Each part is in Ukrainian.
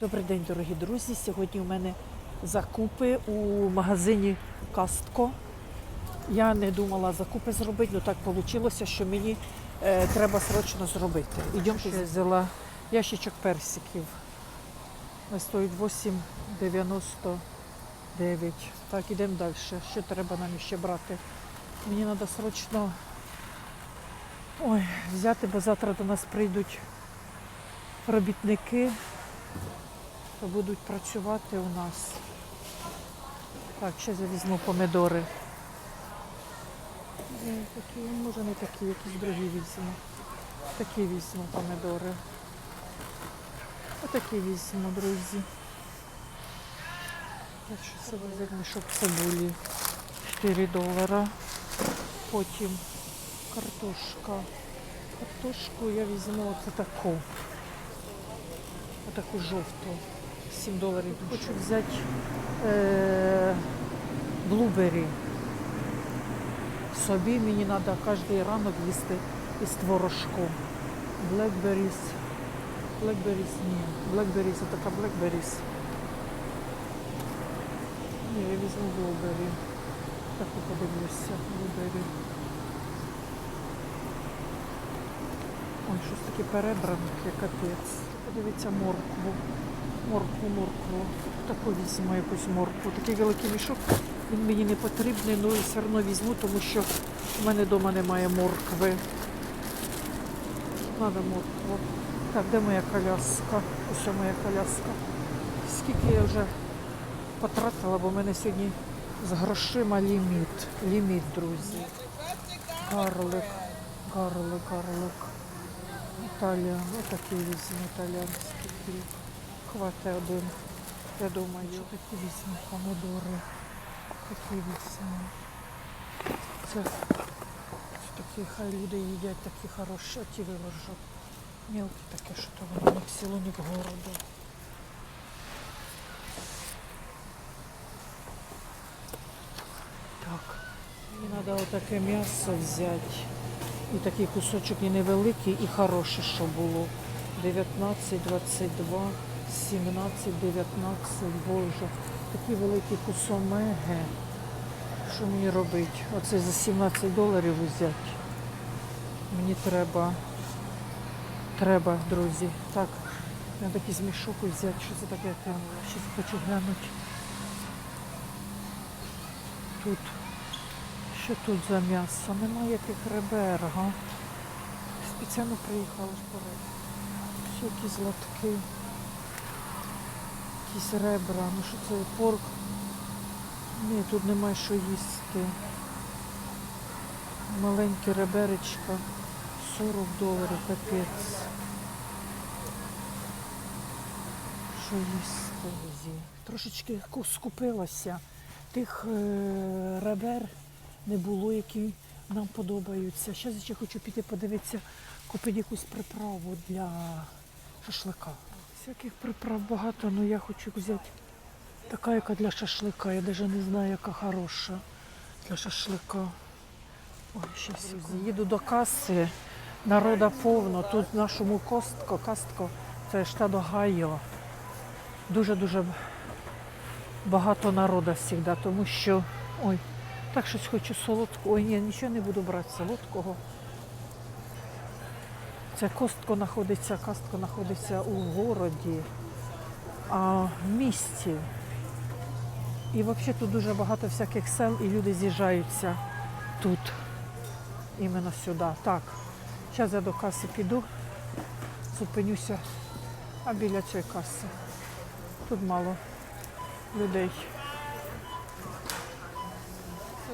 Добрий день, дорогі друзі. Сьогодні у мене закупи у магазині Кастко. Я не думала закупи зробити, але так вийшло, що мені е, треба срочно зробити. Ідемте, я взяла ящичок персиків. Вони стоїть 8,99. Так, ідемо далі. Що треба нам ще брати? Мені треба срочно ой, взяти, бо завтра до нас прийдуть робітники будуть працювати у нас. Так, ще я візьму помидори. Е, Такі, може не такі, якісь другі візьму. Такі візьму помидори. Отакі візьму, друзі. Так що це взяти мішок цибулі. 4 долара. Потім картошка. Картошку я візьму оце таку. Отаку жовту. 7 доларів. Хочу взяти е, блубері. Собі мені треба кожен ранок їсти із творожком. Blackberries. Blackberries, ні. Blackberries, це така Blackberries. Ні, я візьму Blueberry. Таку подивлюся. Blueberry. Ой, щось таке перебранке, капець. Подивіться моркву. Моркву, моркву. Таку візьму якусь моркву. Такий великий мішок. Він мені не потрібний, але все одно візьму, тому що в мене вдома немає моркви. Надо моркву. Так, де моя коляска? Ось моя коляска. Скільки я вже потратила, бо в мене сьогодні з грошима ліміт. Ліміт, друзі. Гарлик, гарлик, гарлик. Італія, отакий візьму італіанський хліб. Хватить один. Я думаю, що такі візьму помидори. Такі візьму. Це такі хай люди їдять, такі хороші, а ті виложу. Мілкі таке, що то воно ні в село, ні в городу. Так, мені треба отаке м'ясо взяти. І такий кусочок і невеликий, і хороший, що було. 19, 22, 17, 19, боже. Такий великий кусомеге. Що мені робити? Оце за 17 доларів взяти. Мені треба. Треба, друзі. Так, треба якийсь мішок взяти. Що це таке? Я щось хочу глянути. Тут. Що тут за м'ясо? Немає тих ребер, га? Спеціально приїхала ж пора. Все якісь лотки. Якісь ребра. Ну що це порк? Ні, тут немає що їсти. Маленькі реберечка. 40 доларів, капець. Що їсти? Трошечки скупилася. Тих е, ребер не було, які нам подобаються. Зараз я ще хочу піти подивитися, купити якусь приправу для шашлика. Всяких приправ багато, але я хочу взяти така, яка для шашлика. Я навіть не знаю, яка хороша для шашлика. Ой, щас, їду до каси. Народа повно. Тут в нашому Костко, Кастко, це штат Огайо. Дуже-дуже багато народу завжди, тому що. Ой, так щось хочу солодкого. Ой, ні, нічого не буду брати солодкого. Це костко знаходиться, кастко знаходиться у городі, а в місті. І взагалі тут дуже багато всяких сел і люди з'їжджаються тут, іменно сюди. Так, зараз я до каси піду, зупинюся, а біля цієї каси. Тут мало людей.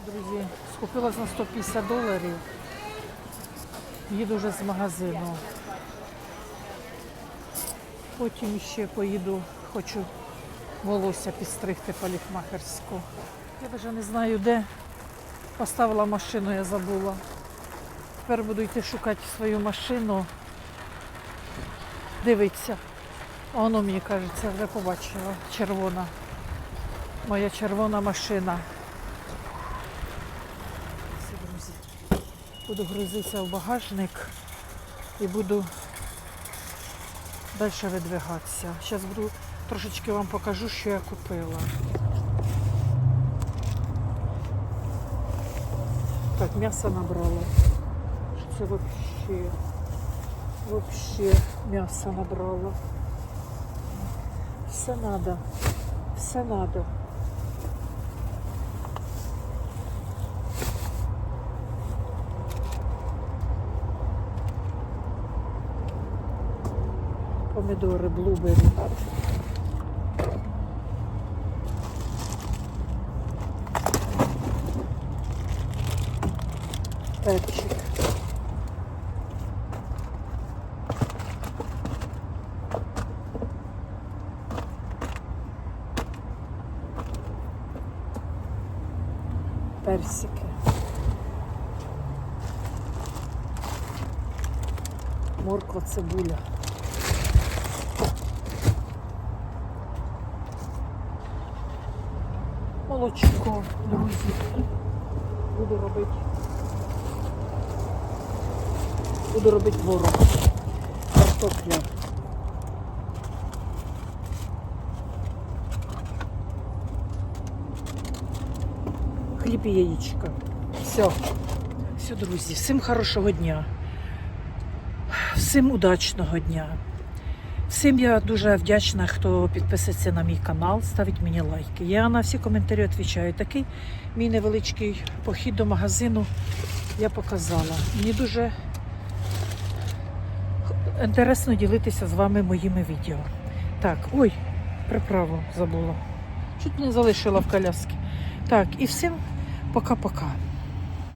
Друзі, скупилась на 150 доларів. Їду вже з магазину. Потім ще поїду, хочу волосся підстригти полікмахерську. Я навіть не знаю де. Поставила машину, я забула. Тепер буду йти шукати свою машину. Дивиться. Воно мені кажеться, вже побачила. Червона. Моя червона машина. Все, друзі. Буду грузитися в багажник і буду далі видвигатися. Зараз буду Трошечки вам покажу, що я купила. Так, м'ясо набрала. Це вообще, вообще м'ясо набрала. Все надо. Все надо. Помідори, блубері. Перчик. Персики. Морква, цибуля. Молочко, друзі. Буду робити. Буду робити творог. Картопля. Хліб і яєчко. Все. Все, друзі, всім хорошого дня. Всім удачного дня. Всім я дуже вдячна, хто підписується на мій канал, ставить мені лайки. Я на всі коментарі відповідаю. Такий мій невеличкий похід до магазину я показала. Мені дуже інтересно ділитися з вами моїми відео. Так, ой, приправу забула. Чуть не залишила в коляскі. Так, і всім пока-пока.